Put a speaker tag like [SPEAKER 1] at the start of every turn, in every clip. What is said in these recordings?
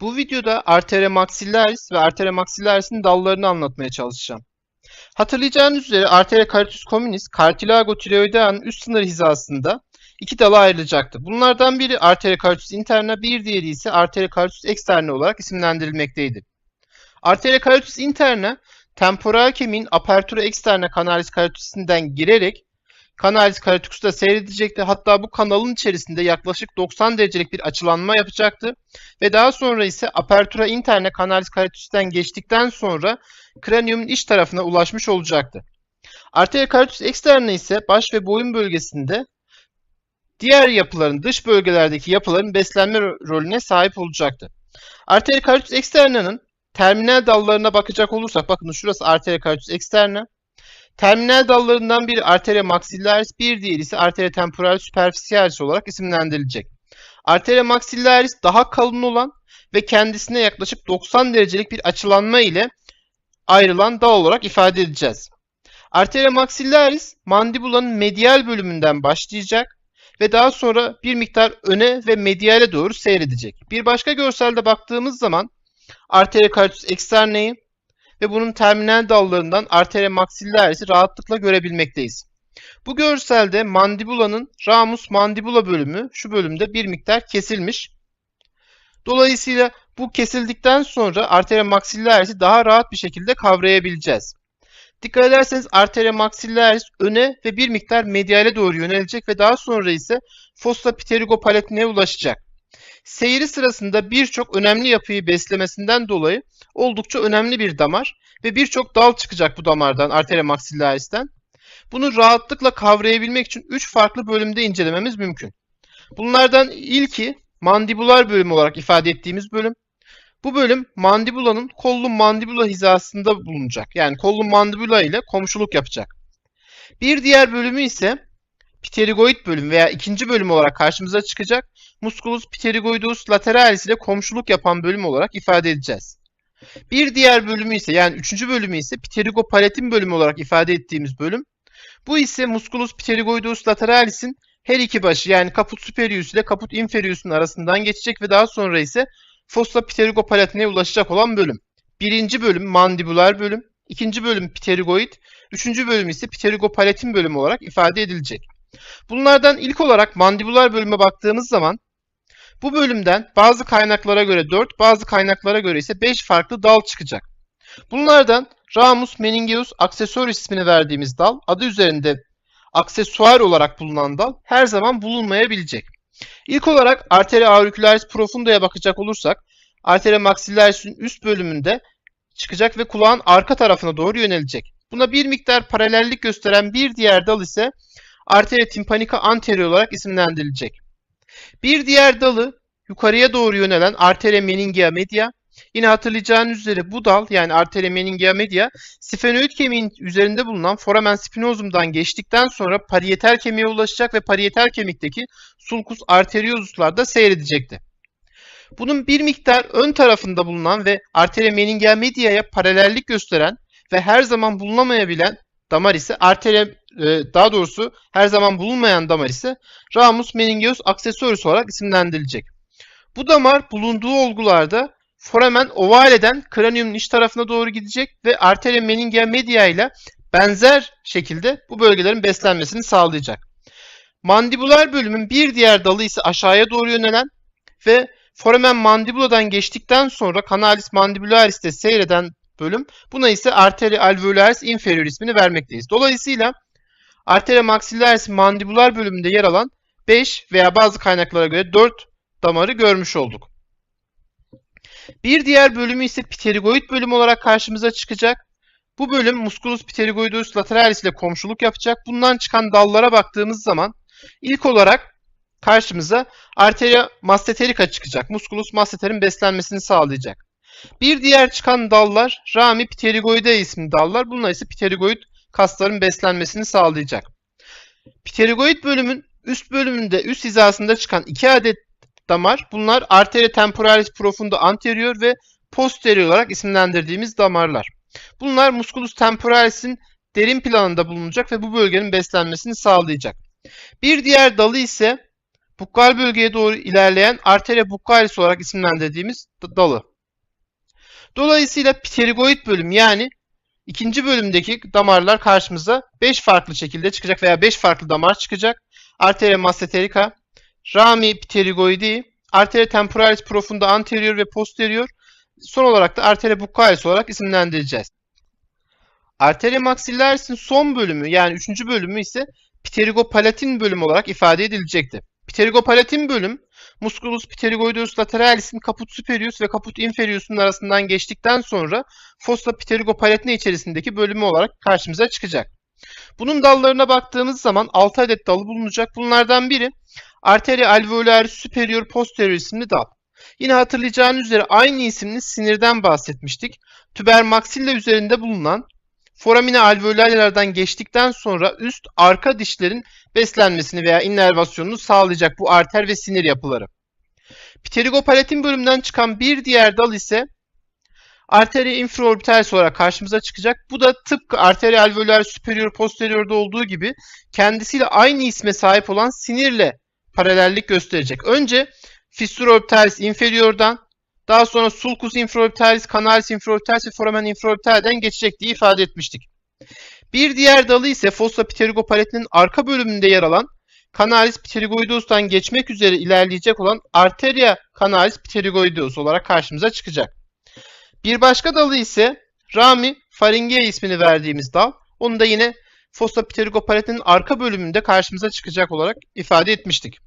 [SPEAKER 1] Bu videoda arteria maxillaris ve arteria maxillaris'in dallarını anlatmaya çalışacağım. Hatırlayacağınız üzere arteria carotis communis, cartilago tireoidea'nın üst sınır hizasında iki dala ayrılacaktı. Bunlardan biri arteria carotis interna, bir diğeri ise arteria carotis externa olarak isimlendirilmekteydi. Arteria carotis interna, temporal kemiğin apertura externa canalis carotis'inden girerek Canalis caroticus'ta seyredecekti. Hatta bu kanalın içerisinde yaklaşık 90 derecelik bir açılanma yapacaktı. Ve daha sonra ise apertura interne canalis caroticus'ten geçtikten sonra kraniumun iç tarafına ulaşmış olacaktı. Arteria carotis externa ise baş ve boyun bölgesinde diğer yapıların dış bölgelerdeki yapıların beslenme ro- rolüne sahip olacaktı. Arteria carotis externa'nın terminal dallarına bakacak olursak bakın şurası arteria carotis externa. Terminal dallarından biri arteria maxillaris, bir diğeri ise arteria temporalis superficialis olarak isimlendirilecek. Arteria maxillaris daha kalın olan ve kendisine yaklaşık 90 derecelik bir açılanma ile ayrılan dal olarak ifade edeceğiz. Arteria maxillaris mandibulanın medial bölümünden başlayacak ve daha sonra bir miktar öne ve mediale doğru seyredecek. Bir başka görselde baktığımız zaman arteria carotis externa'yı ve bunun terminal dallarından arteria maxillaris'i rahatlıkla görebilmekteyiz. Bu görselde mandibulanın ramus mandibula bölümü şu bölümde bir miktar kesilmiş. Dolayısıyla bu kesildikten sonra arteria maxillaris'i daha rahat bir şekilde kavrayabileceğiz. Dikkat ederseniz arteria maxillaris öne ve bir miktar mediale doğru yönelecek ve daha sonra ise fossa pterygopalatine ulaşacak. Seyri sırasında birçok önemli yapıyı beslemesinden dolayı oldukça önemli bir damar ve birçok dal çıkacak bu damardan arteria maxillaris'ten. Bunu rahatlıkla kavrayabilmek için 3 farklı bölümde incelememiz mümkün. Bunlardan ilki mandibular bölümü olarak ifade ettiğimiz bölüm. Bu bölüm mandibulanın kollum mandibula hizasında bulunacak. Yani kollum mandibula ile komşuluk yapacak. Bir diğer bölümü ise pterigoid bölüm veya ikinci bölüm olarak karşımıza çıkacak. Musculus pterygoidus lateralis ile komşuluk yapan bölüm olarak ifade edeceğiz. Bir diğer bölümü ise yani üçüncü bölümü ise pterigopalatin bölümü olarak ifade ettiğimiz bölüm. Bu ise Musculus pterygoidus lateralis'in her iki başı yani caput superius ile caput inferius'un arasından geçecek ve daha sonra ise fossa pterigopalatine ulaşacak olan bölüm. Birinci bölüm mandibular bölüm, ikinci bölüm pterigoid, üçüncü bölüm ise pterigopalatin bölümü olarak ifade edilecek. Bunlardan ilk olarak mandibular bölüme baktığımız zaman bu bölümden bazı kaynaklara göre 4, bazı kaynaklara göre ise 5 farklı dal çıkacak. Bunlardan Ramus meningeus accessoris ismini verdiğimiz dal, adı üzerinde aksesuar olarak bulunan dal her zaman bulunmayabilecek. İlk olarak arteria auricularis profunda'ya bakacak olursak, arteria maxillaris'in üst bölümünde çıkacak ve kulağın arka tarafına doğru yönelecek. Buna bir miktar paralellik gösteren bir diğer dal ise arteria tympanica anterior olarak isimlendirilecek. Bir diğer dalı yukarıya doğru yönelen arteria meningia media. Yine hatırlayacağınız üzere bu dal yani arteria meningia media sphenoid kemiğin üzerinde bulunan foramen spinosum'dan geçtikten sonra parietal kemiğe ulaşacak ve parietal kemikteki sulcus arteriosus'larda seyredecekti. Bunun bir miktar ön tarafında bulunan ve arteria meningia media'ya paralellik gösteren ve her zaman bulunamayabilen damar ise arteria e, daha doğrusu her zaman bulunmayan damar ise ramus meningeus accessoris olarak isimlendirilecek. Bu damar bulunduğu olgularda foramen ovaleden kraniumun iç tarafına doğru gidecek ve arteria meningia media ile benzer şekilde bu bölgelerin beslenmesini sağlayacak. Mandibular bölümün bir diğer dalı ise aşağıya doğru yönelen ve foramen mandibuladan geçtikten sonra canalis mandibularis'te seyreden bölüm buna ise arteria alveolaris inferior ismini vermekteyiz. Dolayısıyla arteria maxillaris mandibular bölümünde yer alan 5 veya bazı kaynaklara göre 4 damarı görmüş olduk. Bir diğer bölümü ise pterigoid bölüm olarak karşımıza çıkacak. Bu bölüm musculus pterygoidus lateralis ile komşuluk yapacak. Bundan çıkan dallara baktığımız zaman ilk olarak karşımıza arteria masseterica çıkacak. Musculus masseterin beslenmesini sağlayacak. Bir diğer çıkan dallar rami pterygoidea isimli dallar. Bunlar ise pterygoid kasların beslenmesini sağlayacak. Pterygoid bölümün üst bölümünde üst hizasında çıkan iki adet damar bunlar arteria temporalis profunda anterior ve posterior olarak isimlendirdiğimiz damarlar. Bunlar musculus temporalis'in derin planında bulunacak ve bu bölgenin beslenmesini sağlayacak. Bir diğer dalı ise bukkal bölgeye doğru ilerleyen arteria buccalis olarak isimlendirdiğimiz dalı. Dolayısıyla pterigoid bölüm yani ikinci bölümdeki damarlar karşımıza 5 farklı şekilde çıkacak veya 5 farklı damar çıkacak. Arteria masseterica, rami pterigoidi, arteria temporalis profunda anterior ve posterior, son olarak da arteria buccalis olarak isimlendireceğiz. Arteria maxillaris'in son bölümü yani üçüncü bölümü ise pterigopalatin bölüm olarak ifade edilecekti. Pterigopalatin bölüm musculus pterygoideus lateralis'in caput superius ve caput inferius'un arasından geçtikten sonra fossa pterigopalatina içerisindeki bölümü olarak karşımıza çıkacak. Bunun dallarına baktığımız zaman 6 adet dalı bulunacak. Bunlardan biri arteria alveolaris superior posterior isimli dal. Yine hatırlayacağınız üzere aynı isimli sinirden bahsetmiştik. Tüber maxilla üzerinde bulunan foramina alveolarlardan geçtikten sonra üst arka dişlerin beslenmesini veya innervasyonunu sağlayacak bu arter ve sinir yapıları. Pterigopalatin bölümünden çıkan bir diğer dal ise arteria infraorbitalis olarak karşımıza çıkacak. Bu da tıpkı arteria alveolar superior posterior'da olduğu gibi kendisiyle aynı isme sahip olan sinirle paralellik gösterecek. Önce fissura orbitalis inferior'dan daha sonra sulcus infraorbitalis, canalis infraorbitalis ve foramen infraorbitalden geçecek diye ifade etmiştik. Bir diğer dalı ise fossa pterigopalatin'in arka bölümünde yer alan canalis pterigoideus'tan geçmek üzere ilerleyecek olan arteria canalis pterigoideus olarak karşımıza çıkacak. Bir başka dalı ise rami pharyngea ismini verdiğimiz dal. Onu da yine fossa pterigopalatin'in arka bölümünde karşımıza çıkacak olarak ifade etmiştik.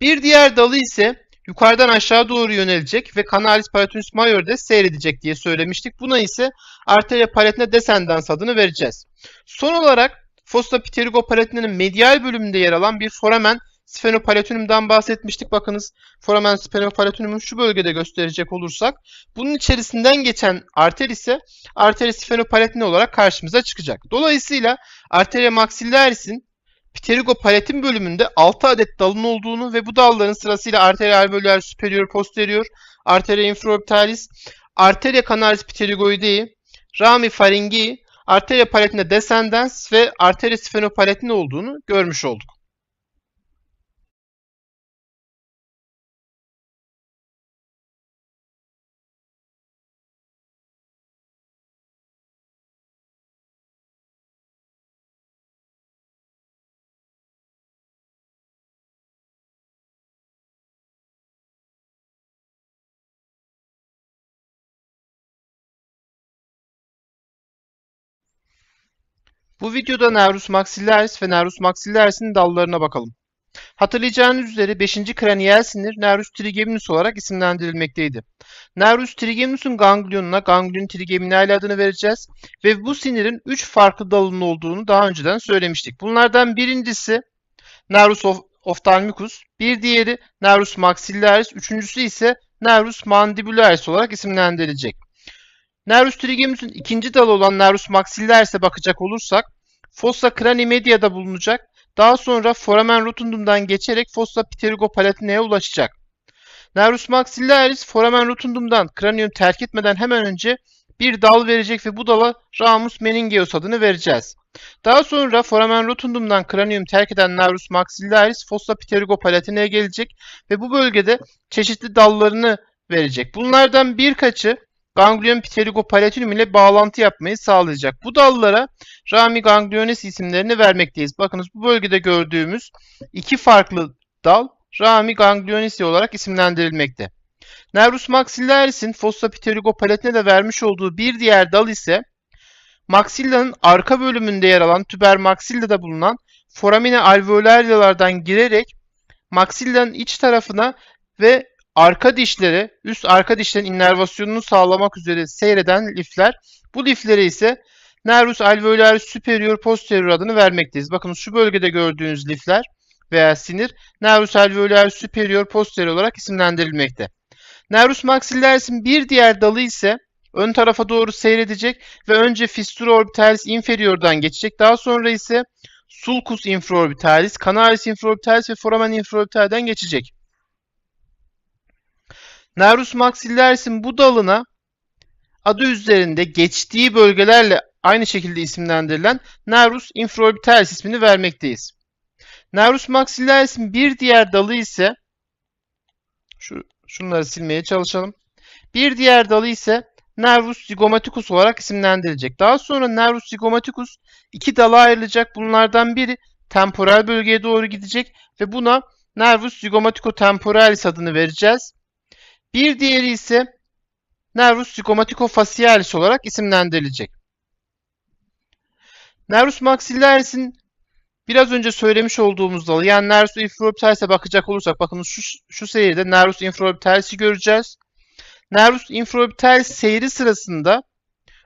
[SPEAKER 1] Bir diğer dalı ise yukarıdan aşağı doğru yönelecek ve canalis palatinus major'de seyredecek diye söylemiştik. Buna ise arteria palatina descendens adını vereceğiz. Son olarak fossa pterigopalatina'nın medial bölümünde yer alan bir foramen sphenopalatinium'dan bahsetmiştik. Bakınız foramen sphenopalatinium'u şu bölgede gösterecek olursak bunun içerisinden geçen arter ise arteria sphenopalatini olarak karşımıza çıkacak. Dolayısıyla arteria maxillaris'in pterigopalatin bölümünde 6 adet dalın olduğunu ve bu dalların sırasıyla arteria alveolar superior posterior, arteria infraorbitalis, arteria canalis pterigoidei, rami pharyngei, arteria palatina descendens ve arteria sphenopalatini olduğunu görmüş olduk. Bu videoda Nervus maxillaris ve Nervus maxillaris'in dallarına bakalım. Hatırlayacağınız üzere 5. kraniyel sinir Nervus trigeminus olarak isimlendirilmekteydi. Nervus trigeminus'un ganglionuna ganglion trigeminale adını vereceğiz ve bu sinirin 3 farklı dalının olduğunu daha önceden söylemiştik. Bunlardan birincisi Nervus of ophthalmicus, bir diğeri Nervus maxillaris, üçüncüsü ise Nervus mandibularis olarak isimlendirilecek. Nervus trigeminus'un ikinci dalı olan Nervus maxillaris'e bakacak olursak fossa crani media'da bulunacak. Daha sonra foramen rotundumdan geçerek fossa pterigopalatina'ya ulaşacak. Nervus maxillaris foramen rotundumdan kranium terk etmeden hemen önce bir dal verecek ve bu dala ramus meningeus adını vereceğiz. Daha sonra foramen rotundumdan kranium terk eden Nervus maxillaris fossa pterigopalatina'ya gelecek ve bu bölgede çeşitli dallarını verecek. Bunlardan birkaçı ganglion pterigopalatinum ile bağlantı yapmayı sağlayacak. Bu dallara rami ganglionis isimlerini vermekteyiz. Bakınız bu bölgede gördüğümüz iki farklı dal rami ganglionis olarak isimlendirilmekte. Nervus maxillaris'in fossa pterigopalatin'e de vermiş olduğu bir diğer dal ise maxillanın arka bölümünde yer alan tüber maxillada bulunan foramina alveolarialardan girerek maxillanın iç tarafına ve arka dişleri, üst arka dişlerin innervasyonunu sağlamak üzere seyreden lifler. Bu liflere ise Nervus alveolaris superior posterior adını vermekteyiz. Bakın şu bölgede gördüğünüz lifler veya sinir Nervus alveolaris superior posterior olarak isimlendirilmekte. Nervus maxillaris'in bir diğer dalı ise ön tarafa doğru seyredecek ve önce fissura orbitalis inferior'dan geçecek. Daha sonra ise sulcus infraorbitalis, canalis infraorbitalis ve foramen infraorbitalden geçecek. Nervus maxillaris'in bu dalına adı üzerinde geçtiği bölgelerle aynı şekilde isimlendirilen Nervus infraorbitalis ismini vermekteyiz. Nervus maxillaris'in bir diğer dalı ise şu şunları silmeye çalışalım. Bir diğer dalı ise Nervus zygomaticus olarak isimlendirilecek. Daha sonra Nervus zygomaticus iki dala ayrılacak. Bunlardan biri temporal bölgeye doğru gidecek ve buna Nervus zygomatico-temporalis adını vereceğiz. Bir diğeri ise Nervus zygomatico-facialis olarak isimlendirilecek. Nervus maxillaris'in biraz önce söylemiş olduğumuz dalı yani Nervus infraorbitalis'e bakacak olursak bakın şu, şu seyirde Nervus infraorbitalis'i göreceğiz. Nervus infraorbitalis seyri sırasında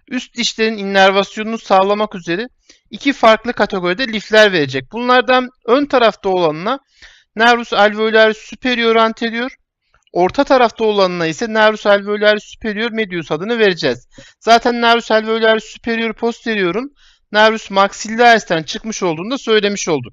[SPEAKER 1] üst dişlerin innervasyonunu sağlamak üzere iki farklı kategoride lifler verecek. Bunlardan ön tarafta olanına Nervus alveolaris superior anterior, orta tarafta olanına ise Nervus alveolaris superior medius adını vereceğiz. Zaten Nervus alveolaris superior posterior'un Nervus maxillaris'ten çıkmış olduğunu da söylemiş olduk.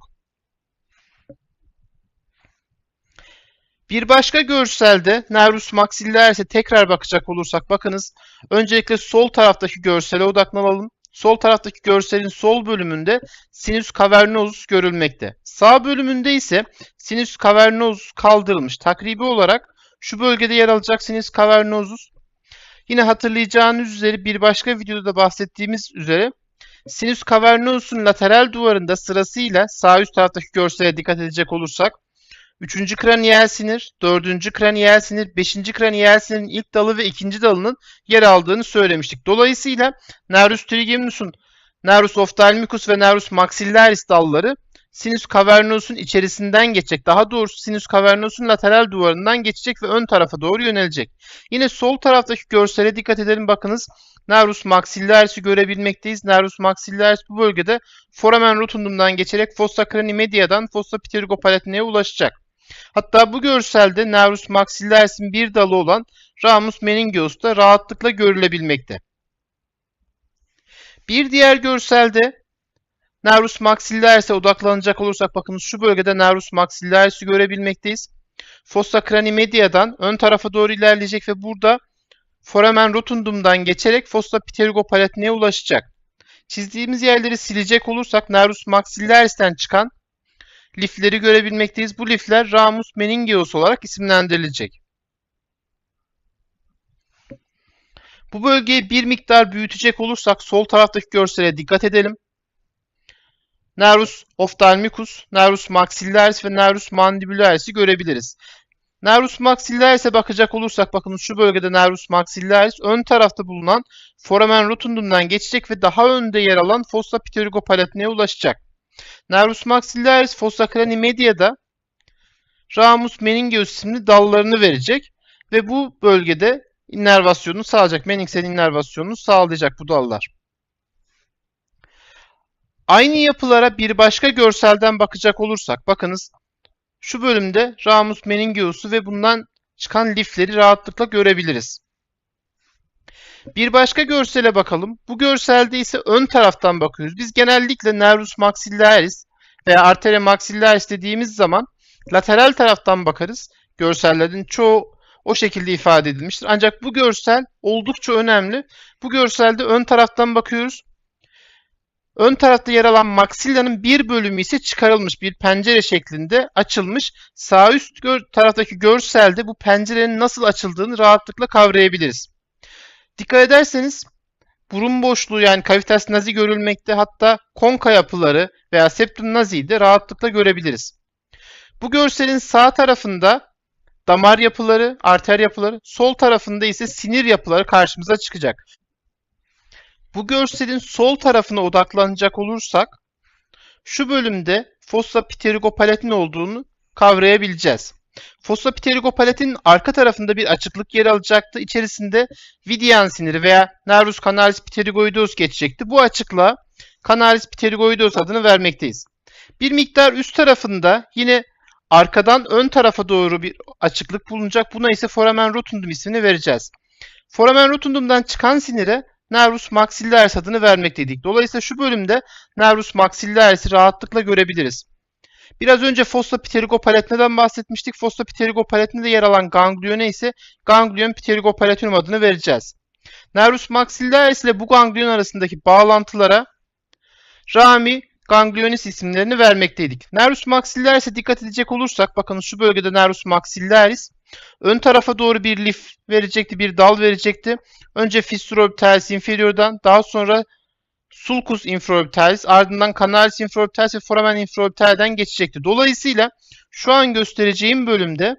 [SPEAKER 1] Bir başka görselde Nervus maxillaris'e tekrar bakacak olursak bakınız öncelikle sol taraftaki görsele odaklanalım. Sol taraftaki görselin sol bölümünde sinüs cavernosus görülmekte. Sağ bölümünde ise sinüs cavernosus kaldırılmış. Takribi olarak şu bölgede yer alacak sinüs cavernosus. Yine hatırlayacağınız üzere bir başka videoda da bahsettiğimiz üzere sinüs cavernosus'un lateral duvarında sırasıyla sağ üst taraftaki görsele dikkat edecek olursak 3. kraniyel sinir, 4. kraniyel sinir, 5. kraniyel sinirin ilk dalı ve ikinci dalının yer aldığını söylemiştik. Dolayısıyla Nervus trigeminus'un Nervus ophthalmicus ve Nervus maxillaris dalları sinus cavernos'un içerisinden geçecek. Daha doğrusu sinus cavernos'un lateral duvarından geçecek ve ön tarafa doğru yönelecek. Yine sol taraftaki görsele dikkat edelim. Bakınız Nervus maxillaris'i görebilmekteyiz. Nervus maxillaris bu bölgede foramen rotundumdan geçerek fossa crani media'dan fossa pterygopalatinae ulaşacak. Hatta bu görselde Nervus maxillaris'in bir dalı olan ramus meningeus da rahatlıkla görülebilmekte. Bir diğer görselde Nervus maxillaris'e odaklanacak olursak bakın şu bölgede Nervus maxillaris'i görebilmekteyiz. Fossa crani media'dan ön tarafa doğru ilerleyecek ve burada foramen rotundumdan geçerek fossa pterygopalatinae ulaşacak. Çizdiğimiz yerleri silecek olursak Nervus maxillaris'ten çıkan lifleri görebilmekteyiz. Bu lifler ramus meningeus olarak isimlendirilecek. Bu bölgeyi bir miktar büyütecek olursak sol taraftaki görsele dikkat edelim. Nervus ophthalmicus, Nervus maxillaris ve Nervus mandibularis'i görebiliriz. Nervus maxillaris'e bakacak olursak bakın şu bölgede Nervus maxillaris ön tarafta bulunan foramen rotundumdan geçecek ve daha önde yer alan fossa pterygopalatinae ulaşacak. Nervus maxillaris fossa crani media'da ramus meningeus isimli dallarını verecek ve bu bölgede innervasyonunu sağlayacak. Meningsel innervasyonunu sağlayacak bu dallar. Aynı yapılara bir başka görselden bakacak olursak bakınız şu bölümde ramus meningeus'u ve bundan çıkan lifleri rahatlıkla görebiliriz. Bir başka görsele bakalım. Bu görselde ise ön taraftan bakıyoruz. Biz genellikle nervus maxillaris veya arteria maxillaris dediğimiz zaman lateral taraftan bakarız. Görsellerin çoğu o şekilde ifade edilmiştir. Ancak bu görsel oldukça önemli. Bu görselde ön taraftan bakıyoruz. Ön tarafta yer alan maksillanın bir bölümü ise çıkarılmış bir pencere şeklinde açılmış. Sağ üst gör taraftaki görselde bu pencerenin nasıl açıldığını rahatlıkla kavrayabiliriz. Dikkat ederseniz burun boşluğu yani cavitas nazi görülmekte hatta konka yapıları veya septum nazi'yi de rahatlıkla görebiliriz. Bu görselin sağ tarafında damar yapıları, arter yapıları, sol tarafında ise sinir yapıları karşımıza çıkacak. Bu görselin sol tarafına odaklanacak olursak şu bölümde fossa pterygopalatin olduğunu kavrayabileceğiz. Fossa pterygopalatin arka tarafında bir açıklık yer alacaktı. İçerisinde Vidian siniri veya Nervus canalis pterygoideus geçecekti. Bu açıklığa canalis pterygoideus adını vermekteyiz. Bir miktar üst tarafında yine arkadan ön tarafa doğru bir açıklık bulunacak. Buna ise foramen rotundum ismini vereceğiz. Foramen rotundumdan çıkan sinire Nervus maxillaris adını vermekteydik. Dolayısıyla şu bölümde Nervus maxillaris'i rahatlıkla görebiliriz. Biraz önce fossa pterygopalatinadan bahsetmiştik. Fossa pterygopalatinde yer alan gangliyona ise ganglion pterygopalatinum adını vereceğiz. Nervus maxillaris ile bu ganglion arasındaki bağlantılara rami ganglionis isimlerini vermekteydik. Nervus maxillaris'e dikkat edecek olursak bakın şu bölgede nervus maxillaris ön tarafa doğru bir lif verecekti, bir dal verecekti. Önce fissura orbitalis inferior'dan daha sonra sulcus infraorbitalis ardından canalis infraorbitalis ve foramen infraorbital'den geçecekti. Dolayısıyla şu an göstereceğim bölümde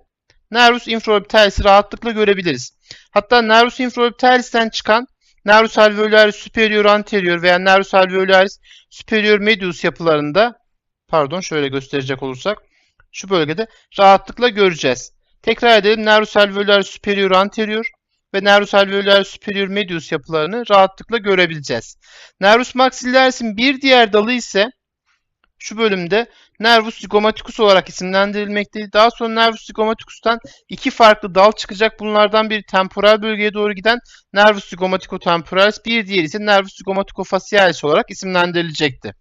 [SPEAKER 1] nervus infraorbitalis'i rahatlıkla görebiliriz. Hatta nervus infraorbitalis'ten çıkan nervus alveolaris superior anterior veya nervus alveolaris superior medius yapılarında pardon şöyle gösterecek olursak şu bölgede rahatlıkla göreceğiz. Tekrar edelim nervus alveolaris superior anterior ve nervus alveolaris superior medius yapılarını rahatlıkla görebileceğiz. Nervus maxillaris'in bir diğer dalı ise şu bölümde nervus zygomaticus olarak isimlendirilmektedir. Daha sonra nervus zygomaticus'tan iki farklı dal çıkacak. Bunlardan biri temporal bölgeye doğru giden nervus zygomaticotemporalis, bir diğeri ise nervus zygomaticofacialis olarak isimlendirilecekti.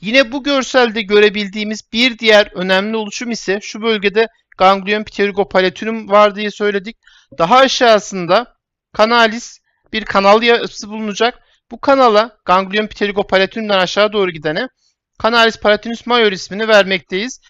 [SPEAKER 1] Yine bu görselde görebildiğimiz bir diğer önemli oluşum ise şu bölgede ganglion pterygopalatinum var diye söyledik. Daha aşağısında kanalis bir kanal yapısı bulunacak. Bu kanala ganglion pterygopalatinumdan aşağı doğru gidene Canalis palatinus major ismini vermekteyiz.